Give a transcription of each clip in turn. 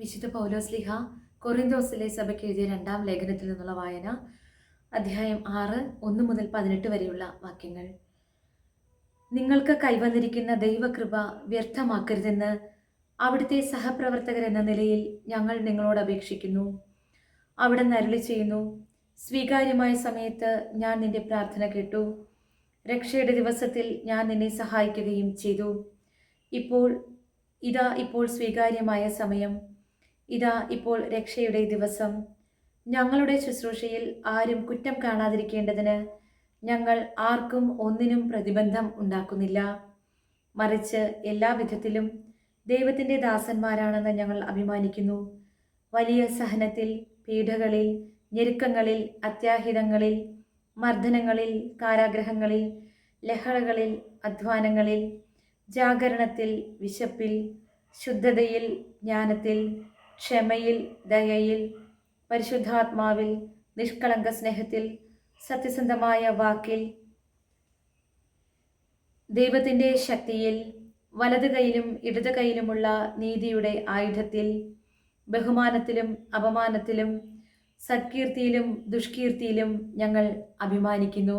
വിശുദ്ധ പൗലോസ്ലിഹ കൊറിന്തോസിലെ സഭയ്ക്ക് എഴുതിയ രണ്ടാം ലേഖനത്തിൽ നിന്നുള്ള വായന അധ്യായം ആറ് ഒന്ന് മുതൽ പതിനെട്ട് വരെയുള്ള വാക്യങ്ങൾ. നിങ്ങൾക്ക് കൈവന്നിരിക്കുന്ന ദൈവകൃപ വ്യർത്ഥമാക്കരുതെന്ന് അവിടുത്തെ സഹപ്രവർത്തകർ എന്ന നിലയിൽ ഞങ്ങൾ നിങ്ങളോട് അപേക്ഷിക്കുന്നു. അവിടെ നരളി ചെയ്യുന്നു സ്വീകാര്യമായ സമയത്ത് ഞാൻ നിന്റെ പ്രാർത്ഥന കേട്ടു. രക്ഷയുടെ ദിവസത്തിൽ ഞാൻ നിന്നെ സഹായിക്കുകയും ചെയ്തു. ഇപ്പോൾ ഇതാ ഇപ്പോൾ സ്വീകാര്യമായ സമയം. ഇതാ ഇപ്പോൾ രക്ഷയുടെ ദിവസം. ഞങ്ങളുടെ ശുശ്രൂഷയിൽ ആരും കുറ്റം കാണാതിരിക്കേണ്ടതിന് ഞങ്ങൾ ആർക്കും ഒന്നിനും പ്രതിബന്ധം ഉണ്ടാക്കുന്നില്ല. മറിച്ച് എല്ലാ വിധത്തിലും ദൈവത്തിന്റെ ദാസന്മാരാണെന്ന് ഞങ്ങൾ അഭിമാനിക്കുന്നു. വലിയ സഹനത്തിൽ പീഡകളിൽ ഞെരുക്കങ്ങളിൽ അത്യാഹിതങ്ങളിൽ മർദ്ദനങ്ങളിൽ കാരാഗ്രഹങ്ങളിൽ ലഹളകളിൽ അധ്വാനങ്ങളിൽ ജാഗരണത്തിൽ വിശപ്പിൽ ശുദ്ധതയിൽ ജ്ഞാനത്തിൽ ക്ഷമയിൽ ദയയിൽ പരിശുദ്ധാത്മാവിൽ നിഷ്കളങ്ക സ്നേഹത്തിൽ സത്യസന്ധമായ വാക്കിൽ ദൈവത്തിന്റെ ശക്തിയിൽ വലത് കൈയിലും ഇടത് കൈയിലുമുള്ള നീതിയുടെ ആയുധത്തിൽ ബഹുമാനത്തിലും അപമാനത്തിലും സത്കീർത്തിയിലും ദുഷ്കീർത്തിയിലും ഞങ്ങൾ അഭിമാനിക്കുന്നു.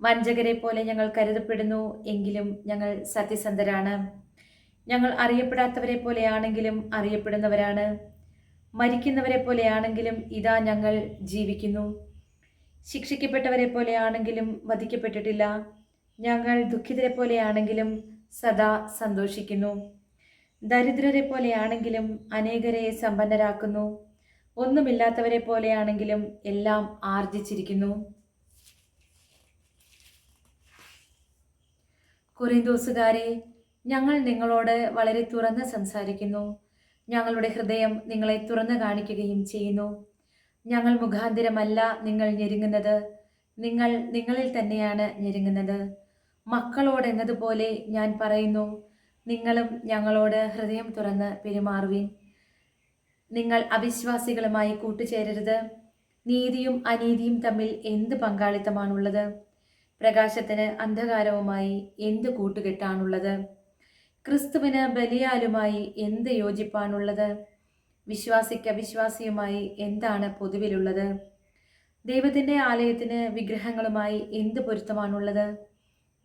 വഞ്ചകരെ പോലെ ഞങ്ങൾ കരുതപ്പെടുന്നു എങ്കിലും ഞങ്ങൾ സത്യസന്ധരാണ്. ഞങ്ങൾ അറിയപ്പെടാത്തവരെ പോലെയാണെങ്കിലും അറിയപ്പെടുന്നവരാണ്. മരിക്കുന്നവരെ പോലെയാണെങ്കിലും ഇതാ ഞങ്ങൾ ജീവിക്കുന്നു. ശിക്ഷിക്കപ്പെട്ടവരെ പോലെയാണെങ്കിലും വധിക്കപ്പെട്ടിട്ടില്ല. ഞങ്ങൾ ദുഃഖിതരെ പോലെയാണെങ്കിലും സദാ സന്തോഷിക്കുന്നു. ദരിദ്രരെ പോലെയാണെങ്കിലും അനേകരെ സമ്പന്നരാക്കുന്നു. ഒന്നുമില്ലാത്തവരെ പോലെയാണെങ്കിലും എല്ലാം ആർജിച്ചിരിക്കുന്നു. കുറിന്തോസുകാരെ ഞങ്ങൾ നിങ്ങളോട് വളരെ തുറന്ന് സംസാരിക്കുന്നു. ഞങ്ങളുടെ ഹൃദയം നിങ്ങളെ തുറന്നു കാണിക്കുകയും ചെയ്യുന്നു. ഞങ്ങൾ മുഖാന്തിരമല്ല നിങ്ങൾ ഞെരുങ്ങുന്നത്. നിങ്ങൾ നിങ്ങളിൽ തന്നെയാണ് ഞെരുങ്ങുന്നത്. മക്കളോട് എന്നതുപോലെ ഞാൻ പറയുന്നു. നിങ്ങളും ഞങ്ങളോട് ഹൃദയം തുറന്ന് പെരുമാറുവിൻ. നിങ്ങൾ അവിശ്വാസികളുമായി കൂട്ടുചേരരുത്. നീതിയും അനീതിയും തമ്മിൽ എന്ത് പങ്കാളിത്തമാണുള്ളത്? പ്രകാശത്തിന് അന്ധകാരവുമായി എന്ത് കൂട്ടുകെട്ടാണുള്ളത്? ക്രിസ്തുവിന് ബലിയാലുമായി എന്ത് യോജിപ്പാണുള്ളത്? വിശ്വാസിക്ക് അവിശ്വാസിയുമായി എന്താണ് പൊതുവിലുള്ളത്? ദൈവത്തിന്റെ ആലയത്തിന് വിഗ്രഹങ്ങളുമായി എന്ത് പൊരുത്തമാണുള്ളത്?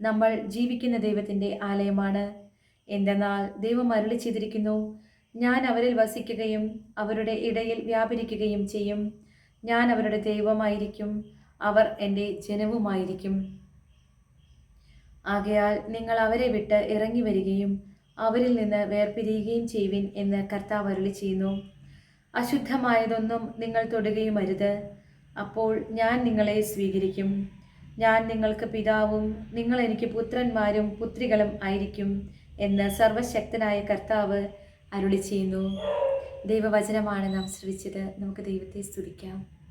നമ്മൾ ജീവിക്കുന്ന ദൈവത്തിന്റെ ആലയമാണ്. എന്തെന്നാൽ ദൈവം അരുളി ചെയ്തിരിക്കുന്നു ഞാൻ അവരിൽ വസിക്കുകയും അവരുടെ ഇടയിൽ വ്യാപരിക്കുകയും ചെയ്യും. ഞാൻ അവരുടെ ദൈവമായിരിക്കും അവർ എന്റെ ജനവുമായിരിക്കും. ആകയാൽ നിങ്ങൾ അവരെ വിട്ട് ഇറങ്ങി വരികയും അവരിൽ നിന്ന് വേർപിരിയുകയും ചെയ്യുവിൻ എന്ന് കർത്താവ് അരുളി ചെയ്യുന്നു അശുദ്ധമായതൊന്നും നിങ്ങൾ തൊടുകയും അരുത് അപ്പോൾ ഞാൻ നിങ്ങളെ സ്വീകരിക്കും. ഞാൻ നിങ്ങൾക്ക് പിതാവും നിങ്ങൾ എനിക്ക് പുത്രന്മാരും പുത്രികളും ആയിരിക്കും എന്ന് സർവശക്തനായ കർത്താവ് അരുളി ചെയ്യുന്നു ദൈവവചനമാണ് നാം ശ്രവിച്ചത്. നമുക്ക് ദൈവത്തെ സ്തുതിക്കാം.